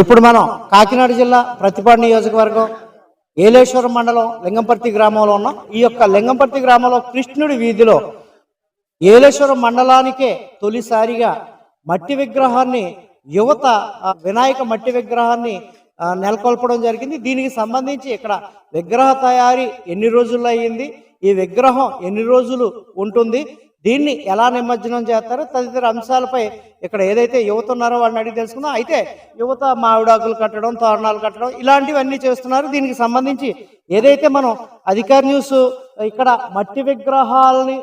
ఇప్పుడు మనం కాకినాడ జిల్లా ప్రతిపాడు నియోజకవర్గం ఏలేశ్వరం మండలం లింగంపర్తి గ్రామంలో ఉన్నాం. ఈ యొక్క లింగంపర్తి గ్రామంలో కృష్ణుడి వీధిలో ఏలేశ్వరం మండలానికే తొలిసారిగా మట్టి విగ్రహాన్ని యువత వినాయక మట్టి విగ్రహాన్ని నెలకొల్పడం జరిగింది. దీనికి సంబంధించి ఇక్కడ విగ్రహ తయారీ ఎన్ని రోజుల్లో అయ్యింది? ఈ విగ్రహం ఎన్ని రోజులు ఉంటుంది? దీన్ని ఎలా నిమజ్జనం చేస్తారో తదితర అంశాలపై ఇక్కడ ఏదైతే యువత ఉన్నారో వాళ్ళని అడిగి తెలుసుకుందాం. అయితే యువత మావిడాకులు కట్టడం తోరణాలు కట్టడం ఇలాంటివన్నీ చేస్తున్నారు. దీనికి సంబంధించి ఏదైతే మనం అధికార న్యూస్ ఇక్కడ మట్టి విగ్రహాలని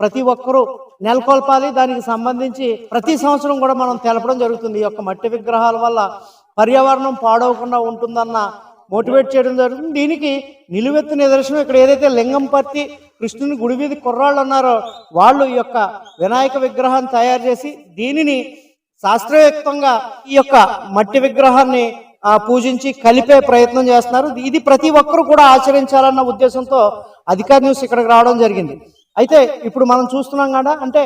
ప్రతి ఒక్కరూ నెలకొల్పాలి. దానికి సంబంధించి ప్రతి సంవత్సరం కూడా మనం తెలపడం జరుగుతుంది. ఈ యొక్క మట్టి విగ్రహాల వల్ల పర్యావరణం పాడవకుండా ఉంటుందన్న మోటివేట్ చేయడం జరుగుతుంది. దీనికి నిలువెత్తు నిదర్శనం ఇక్కడ ఏదైతే లింగంపర్తి కృష్ణుని గుడి వీధి కుర్రాళ్ళు ఉన్నారో వాళ్ళు ఈ యొక్క వినాయక విగ్రహాన్ని తయారు చేసి దీనిని శాస్త్రయుక్తంగా ఈ యొక్క మట్టి విగ్రహాన్ని పూజించి కలిపే ప్రయత్నం చేస్తున్నారు. ఇది ప్రతి ఒక్కరు కూడా ఆచరించాలన్న ఉద్దేశంతో అధికార న్యూస్ ఇక్కడికి రావడం జరిగింది. అయితే ఇప్పుడు మనం చూస్తున్నాం కదా అంటే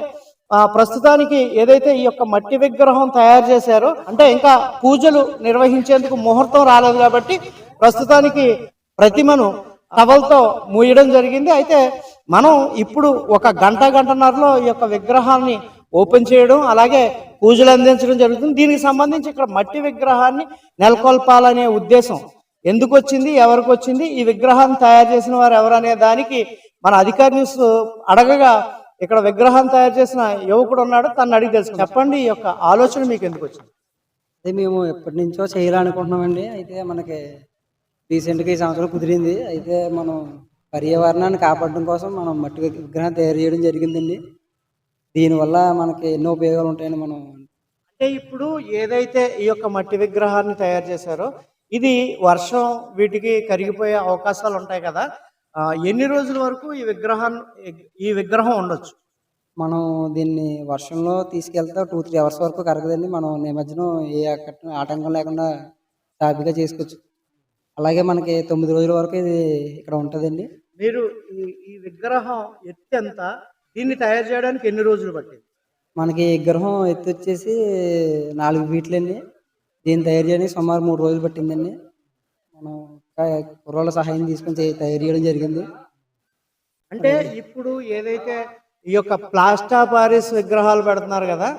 ప్రస్తుతానికి ఏదైతే ఈ యొక్క మట్టి విగ్రహం తయారు చేశారో అంటే ఇంకా పూజలు నిర్వహించేందుకు ముహూర్తం రాలేదు కాబట్టి ప్రస్తుతానికి ప్రతిమను టవల్తో మూయడం జరిగింది. అయితే మనం ఇప్పుడు ఒక గంట గంటన్నరలో ఈ యొక్క విగ్రహాన్ని ఓపెన్ చేయడం అలాగే పూజలు అందించడం జరుగుతుంది. దీనికి సంబంధించి ఇక్కడ మట్టి విగ్రహాన్ని నెలకొల్పాలనే ఉద్దేశం ఎందుకు వచ్చింది ఎవరికి వచ్చింది ఈ విగ్రహాన్ని తయారు చేసిన వారు ఎవరనే దానికి మన అధికారి న్యూస్ అడగగా ఇక్కడ విగ్రహం తయారు చేసిన యువకుడు ఉన్నాడు తను అడిగి తెలుసు చెప్పండి ఈ యొక్క ఆలోచన మీకు ఎందుకు వచ్చింది అదే మేము ఎప్పటి నుంచో చేయాలనుకుంటున్నామండి. అయితే మనకి రీసెంట్గా ఈ సంవత్సరం కుదిరింది. అయితే మనం పర్యావరణాన్ని కాపాడడం కోసం మనం మట్టి విగ్- విగ్రహం తయారు చేయడం జరిగిందండి. దీనివల్ల మనకి ఎన్నో ఉపయోగాలు ఉంటాయని మనం అంటే ఇప్పుడు ఏదైతే ఈ యొక్క మట్టి విగ్రహాన్ని తయారు చేశారో ఇది వర్షం వీటికి కరిగిపోయే అవకాశాలు ఉంటాయి కదా. ఎన్ని రోజుల వరకు ఈ విగ్రహాన్ని ఈ విగ్రహం ఉండొచ్చు? మనం దీన్ని వర్షంలో తీసుకెళ్తే టూ త్రీ అవర్స్ వరకు కరగదండి. మనం నిమజ్జనం ఏ ఆటంకం లేకుండా సాఫీగా చేసుకోవచ్చు. అలాగే మనకి తొమ్మిది రోజుల వరకు ఇది ఇక్కడ ఉంటుందండి. మీరు ఈ ఈ విగ్రహం ఎత్తు ఎంత? దీన్ని తయారు చేయడానికి ఎన్ని రోజులు పట్టింది? మనకి విగ్రహం ఎత్తు వచ్చేసి నాలుగు ఫీట్లండి. దీన్ని తయారు చేయడానికి సుమారు మూడు రోజులు పట్టిందండి. మనం కుర్రోళ్ళ సహాయం తీసుకొని చే- తయారు చేయడం జరిగింది. అంటే ఇప్పుడు ఏదైతే ఈ యొక్క ప్లాస్టర్ పారిస్ విగ్రహాలు పెడుతున్నారు కదా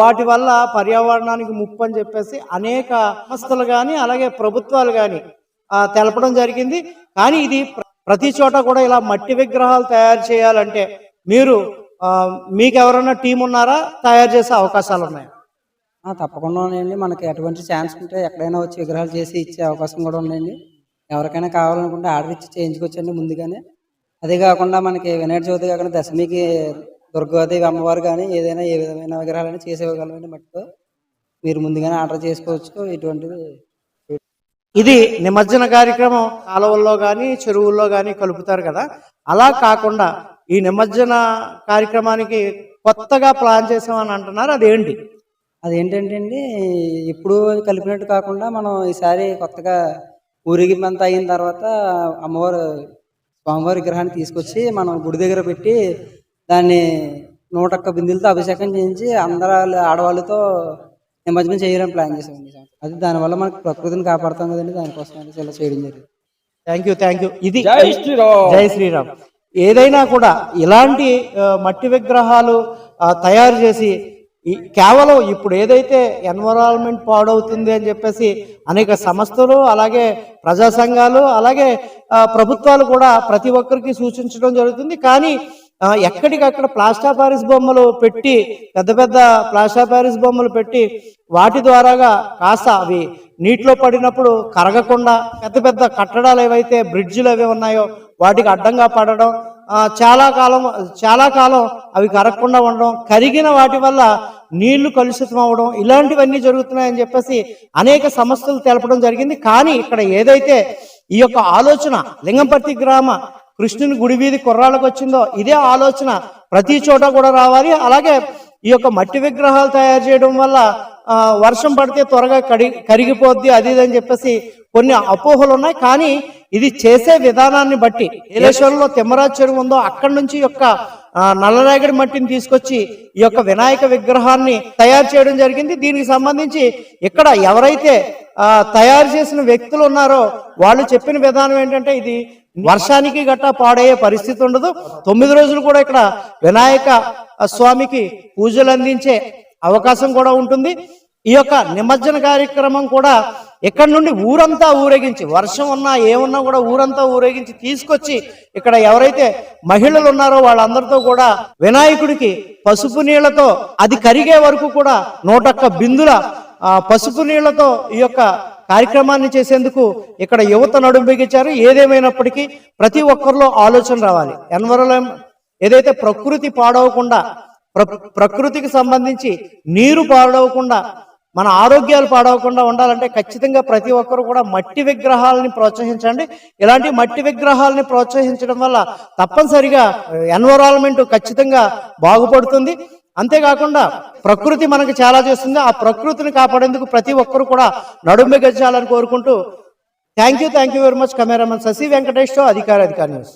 వాటి వల్ల పర్యావరణానికి ముప్పు అని చెప్పేసి అనేక సంస్థలు కానీ అలాగే ప్రభుత్వాలు కానీ తెలపడం జరిగింది. కానీ ఇది ప్రతి చోట కూడా ఇలా మట్టి విగ్రహాలు తయారు చేయాలంటే మీరు మీకు ఎవరైనా టీం ఉన్నారా? తయారు చేసే అవకాశాలు ఉన్నాయి? తప్పకుండా ఉన్నాయండి. మనకి ఎటువంటి ఛాన్స్ ఉంటే ఎక్కడైనా వచ్చి విగ్రహాలు చేసి ఇచ్చే అవకాశం కూడా ఉన్నాయండి ఎవరికైనా కావాలనుకుంటే ఆర్డర్ ఇచ్చి చేయించుకోవచ్చండి ముందుగానే. అదే కాకుండా మనకి వినాయక చవితి కాకుండా దశమికి దుర్గాదేవి అమ్మవారు కానీ ఏదైనా ఏ విధమైన విగ్రహాలైనా చేసి ఇవ్వగలమండి మట్టితో. మీరు ముందుగానే ఆర్డర్ చేసుకోవచ్చు ఇటువంటిది. ఇది నిమజ్జన కార్యక్రమం కాలువల్లో కానీ చెరువుల్లో కానీ కలుపుతారు కదా. అలా కాకుండా ఈ నిమజ్జన కార్యక్రమానికి కొత్తగా ప్లాన్ చేసామని అంటున్నారు అదేంటి? అదేంటంటే అండి ఎప్పుడు కలిపినట్టు కాకుండా మనం ఈసారి కొత్తగా ఊరేగింపు అయిన తర్వాత అమ్మవారు స్వామివారి విగ్రహాన్ని తీసుకొచ్చి మనం గుడి దగ్గర పెట్టి దాన్ని నూట ఒక్క బిందులతో అభిషేకం చేయించి అందరు ఆడవాళ్ళతో నిమజ్జనం చేయాలని ప్లాన్ చేసామండి. అది దానివల్ల మనకి ప్రకృతిని కాపాడుతాం కదండి దానికోసం అనేసి ఇలా చేయడం జరిగింది. థ్యాంక్ యూ థ్యాంక్ యూ ఇది జై శ్రీరామ్. ఏదైనా కూడా ఇలాంటి మట్టి విగ్రహాలు తయారు చేసి కేవలం ఇప్పుడు ఏదైతే ఎన్విరాన్మెంట్ పాడవుతుంది అని చెప్పేసి అనేక సంస్థలు అలాగే ప్రజా సంఘాలు అలాగే ప్రభుత్వాలు కూడా ప్రతి ఒక్కరికి సూచించడం జరుగుతుంది. కానీ ఎక్కడికక్కడ ప్లాస్టర్ పారిస్ బొమ్మలు పెట్టి పెద్ద పెద్ద ప్లాస్టా పారిస్ బొమ్మలు పెట్టి వాటి ద్వారాగా కాస్త అవి నీటిలో పడినప్పుడు కరగకుండా పెద్ద పెద్ద కట్టడాలు ఏవైతే బ్రిడ్జిలు అవి ఉన్నాయో వాటికి అడ్డంగా పడడం చాలా కాలం చాలా కాలం అవి కరగకుండా ఉండడం కరిగిన వాటి వల్ల నీళ్ళు కలుషితం అవడం ఇలాంటివన్నీ జరుగుతున్నాయని చెప్పేసి అనేక సమస్యలు తెలపడం జరిగింది. కానీ ఇక్కడ ఏదైతే ఈ యొక్క ఆలోచన లింగంపర్తి గ్రామ కృష్ణుని గుడి వీధి కుర్రాళ్ళకు వచ్చిందో ఇదే ఆలోచన. ప్రతి చోట కూడా రావాలి. అలాగే ఈ యొక్క మట్టి విగ్రహాలు తయారు చేయడం వల్ల వర్షం పడితే త్వరగా కడి కరిగిపోద్ది అది ఇది అని చెప్పేసి కొన్ని అపోహలు ఉన్నాయి. కానీ ఇది చేసే విధానాన్ని బట్టి ఏలేశ్వరంలో తిమ్మరాజ్ చెరువు ఉందో అక్కడి నుంచి యొక్క నల్లరేగడి మట్టిని తీసుకొచ్చి ఈ యొక్క వినాయక విగ్రహాన్ని తయారు చేయడం జరిగింది. దీనికి సంబంధించి ఇక్కడ ఎవరైతే తయారు చేసిన వ్యక్తులు ఉన్నారో వాళ్ళు చెప్పిన విధానం ఏంటంటే ఇది వర్షానికి గట్టా పాడయ్యే పరిస్థితి ఉండదు. తొమ్మిది రోజులు కూడా ఇక్కడ వినాయక స్వామికి పూజలు అందించే అవకాశం కూడా ఉంటుంది. ఈ యొక్క నిమజ్జన కార్యక్రమం కూడా ఇక్కడ నుండి ఊరంతా ఊరేగించి వర్షం ఉన్నా ఏమున్నా కూడా ఊరంతా ఊరేగించి తీసుకొచ్చి ఇక్కడ ఎవరైతే మహిళలు ఉన్నారో వాళ్ళందరితో కూడా వినాయకుడికి పసుపు నీళ్ళతో అది కరిగే వరకు కూడా నూటొక్క బిందుల పసుపు నీళ్ళతో ఈ యొక్క కార్యక్రమాన్ని చేసేందుకు ఇక్కడ యువత నడుం బిగించారు. ఏదేమైనప్పటికీ ప్రతి ఒక్కరిలో ఆలోచన రావాలి. ఎన్వరలం ఏదైతే ప్రకృతి పాడవకుండా ప్ర- ప్రకృతికి సంబంధించి నీరు పాడవకుండా మన ఆరోగ్యాలు పాడవకుండా ఉండాలంటే ఖచ్చితంగా ప్రతి ఒక్కరు కూడా మట్టి విగ్రహాలని ప్రోత్సహించండి. ఇలాంటి మట్టి విగ్రహాలని ప్రోత్సహించడం వల్ల తప్పనిసరిగా ఎన్విరాన్మెంట్ ఖచ్చితంగా బాగుపడుతుంది. అంతేకాకుండా ప్రకృతి మనకు చాలా చేస్తుంది. ఆ ప్రకృతిని కాపాడేందుకు ప్రతి ఒక్కరు కూడా నడుంబి గచ్చాలని కోరుకుంటూ thank you thank you very much cameraman Sasi Venkatesh అధికారి అధికారి న్యూస్.